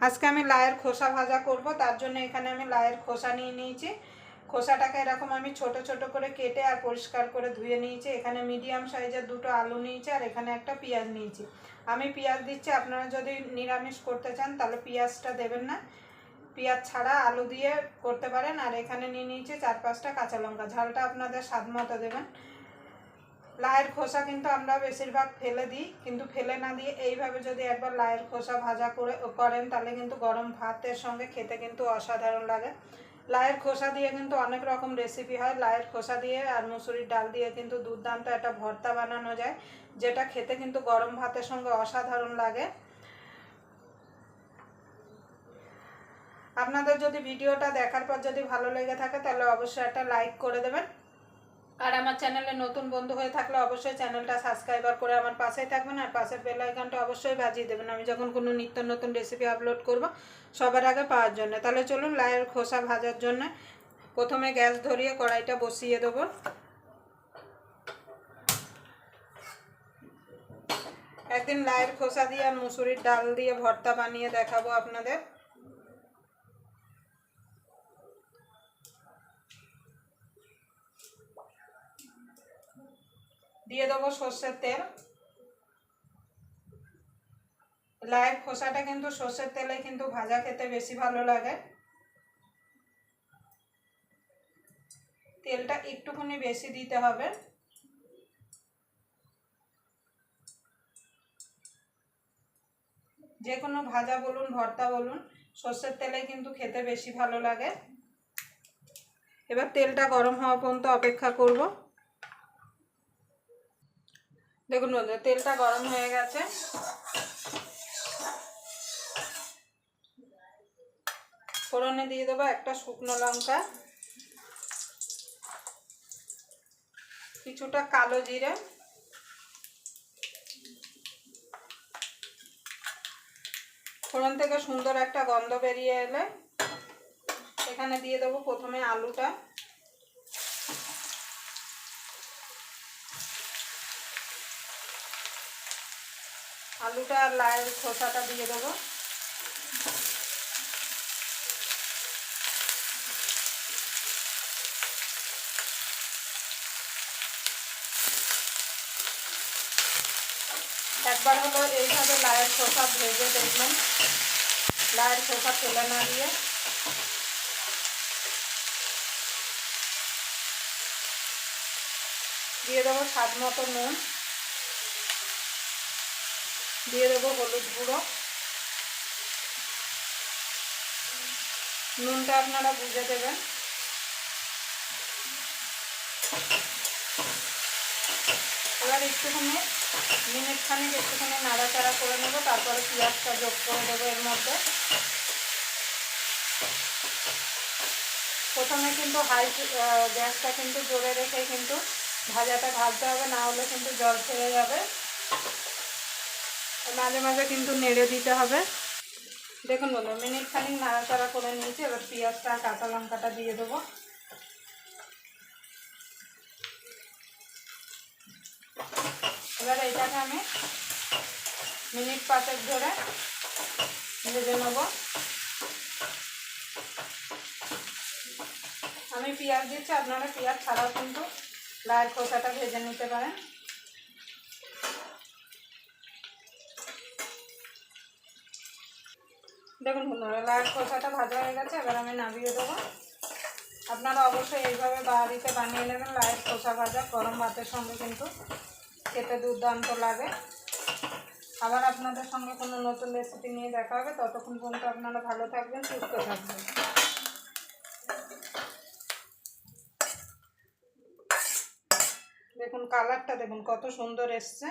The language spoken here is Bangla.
আজকে আমি লায়ের খোসা ভাজা করব, তার জন্য এখানে আমি লায়ের খোসা নিয়ে নিয়েছি। খোসাটাকে এরকম আমি ছোট ছোট করে কেটে আর পরিষ্কার করে ধুয়ে নিয়েছি। এখানে মিডিয়াম সাইজের দুটো আলু নিয়েছি আর এখানে একটা পেঁয়াজ নিয়েছি। আমি পেঁয়াজ দিচ্ছি, আপনারা যদি নিরামিষ করতে চান তাহলে পেঁয়াজটা দেবেন না। পেঁয়াজ ছাড়া আলু দিয়ে করতে পারেন। আর এখানে নিয়ে নিয়েছি চার পাঁচটা কাঁচা লঙ্কা। ঝালটা আপনাদের স্বাদ মতো দেবেন। লায়ের খোসা কিন্তু আমরা বেশিরভাগ ফেলে দিই, কিন্তু ফেলে না দিয়ে এইভাবে যদি একবার লায়ের খোসা ভাজা করে করেন, তাহলে কিন্তু গরম ভাতের সঙ্গে খেতে কিন্তু অসাধারণ লাগে। লায়ের খোসা দিয়ে কিন্তু অনেক রকম রেসিপি হয়। লায়ের খোসা দিয়ে আর মুসুরির ডাল দিয়ে কিন্তু দুর্দান্ত একটা ভর্তা বানানো যায়, যেটা খেতে কিন্তু গরম ভাতের সঙ্গে অসাধারণ লাগে। আপনাদের যদি ভিডিওটা দেখার পর যদি ভালো লেগে থাকে, তাহলে অবশ্যই একটা লাইক করে দেবেন। আর আমার চ্যানেলে নতুন বন্ধু হয়ে থাকলে অবশ্যই চ্যানেলটা সাবস্ক্রাইবার করে আমার পাশেই থাকবেন, আর পাশের বেল আইকনটা অবশ্যই বাজিয়ে দেবেন। আমি যখন কোনো নিত্য নতুন রেসিপি আপলোড করব, সবার আগে পাওয়ার জন্য। তাহলে চলুন লায়ের খোসা ভাজার জন্য প্রথমে গ্যাস ধরিয়ে কড়াইটা বসিয়ে দেবো। একদিন লায়ের খোসা দিয়ে আর মুসুরির ডাল দিয়ে ভর্তা বানিয়ে দেখাবো আপনাদের। দিয়ে দেবো সর্ষের তেল। লায়ের খোসাটা কিন্তু সর্ষের তেলে কিন্তু ভাজা খেতে বেশি ভালো লাগে। তেলটা একটুখানি বেশি দিতে হবে। যে কোনো ভাজা বলুন, ভর্তা বলুন, সর্ষের তেলে কিন্তু খেতে বেশি ভালো লাগে। এবার তেলটা গরম হওয়া পর্যন্ত অপেক্ষা করব। দেখুন বন্ধু তেলটা গরম হয়ে গেছে। ফোড়নে দিয়ে দেবো একটা শুকনো লঙ্কা, কিছুটা কালো জিরে, ফোড়ন থেকে সুন্দর একটা গন্ধ বেরিয়ে এলে এখানে দিয়ে দেবো প্রথমে আলুটা। আলুটা আর লায়ের খোসাটা দিয়ে দেবো। একবার হলো এইভাবে লায়ের খোসা ভেজে দেখবেন। লায়ের খোসা ফেলে না দিয়ে। দিয়ে দেবো স্বাদ মতো নুন। দিয়ে দেবো হলুদ গুঁড়ো। নুনটা আপনারা বুঝে দেবেন। এবার একটুখানি, মিনিট খানিক একটুখানি নাড়াচাড়া করে নেব, তারপরে পেঁয়াজটা যোগ করে দেবো এর মধ্যে। প্রথমে কিন্তু হাই গ্যাসটা কিন্তু জোরে রেখে কিন্তু ভাজাটা ভাজতে হবে, না হলে কিন্তু জল ছেড়ে যাবে। মাঝে মাঝে কিন্তু নেড়ে দিতে হবে। দেখুন বন্ধু, মিনিট খানিক নাড়াচাড়া করে নিয়েছি, এবার পেঁয়াজটা কাঁচা লঙ্কাটা দিয়ে দেবো। এবার এইটাকে আমি মিনিট পাঁচেক ধরে ভেজে নেব। আমি পেঁয়াজ দিচ্ছি, আপনারা পেঁয়াজ ছাড়াও কিন্তু লাল খোসাটা ভেজে নিতে পারেন। দেখুন বন্ধুরা লাল খোসাটা ভাজা হয়ে গেছে, এবার আমি নামিয়ে দেবো। আপনারা অবশ্যই এইভাবে বাড়িতে বানিয়ে নেবেন, লাইট খোসা ভাজা, গরম ভাতের সঙ্গে কিন্তু খেতে দুর্দান্ত লাগে। আবার আপনাদের সঙ্গে কোনো নতুন রেসিপি নিয়ে দেখা হবে। ততক্ষণ পর্যন্ত আপনারা ভালো থাকবেন, সুস্থ থাকবেন। দেখুন কালারটা দেখুন, কত সুন্দর এসছে।